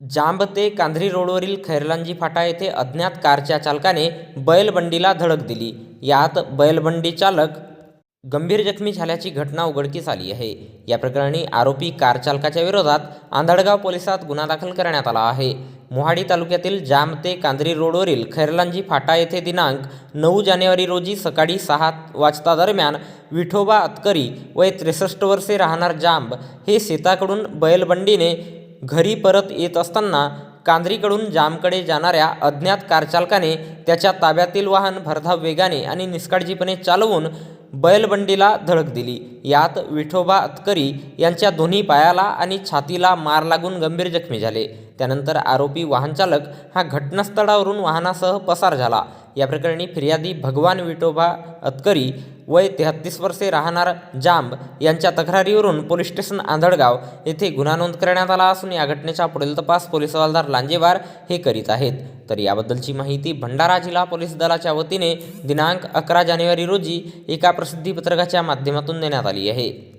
जांब ते कांधरी रोडवरील खैरलांजी फाटा येथे अज्ञात कारच्या चालकाने बैलबंडीला धडक दिली. यात बैलबंडी चालक गंभीर जखमी झाल्याची घटना उघडकीस आली आहे. या प्रकरणी आरोपी कार चालकाच्या विरोधात आंधळगाव पोलिसात गुन्हा दाखल करण्यात आला आहे. मोहाडी तालुक्यातील जाम ते कांदरी रोडवरील खैरलांजी फाटा येथे दिनांक नऊ जानेवारी रोजी सकाळी सहा वाजता दरम्यान विठोबा अतकरी वय त्रेसष्ट वर्षे राहणार जांब हे शेताकडून बैलबंडीने घरी परत येत असताना कांद्रीकडून जामकडे जाणाऱ्या अज्ञात कारचालकाने त्याच्या ताब्यातील वाहन भरधाव वेगाने आणि निष्काळजीपणे चालवून बैलबंडीला धडक दिली. यात विठोबा अतकरी यांच्या दोन्ही पायाला आणि छातीला मार लागून गंभीर जखमी झाले. त्यानंतर आरोपी वाहनचालक हा घटनास्थळावरून वाहनासह पसार झाला. या प्रकरणी फिर्यादी भगवान विठोबा अतकरी वय तेहत्तीस वर्षे राहणार जांब यांच्या तक्रारीवरून पोलीस स्टेशन आंधळगाव येथे गुन्हा नोंद करण्यात आला असून या घटनेचा पुढील तपास पोलीस हवालदार लांजेवार हे करीत आहेत. तर याबद्दलची माहिती भंडारा जिल्हा पोलीस दलाच्या वतीने दिनांक अकरा जानेवारी रोजी एका प्रसिद्धीपत्रकाच्या माध्यमातून देण्यात आली आहे.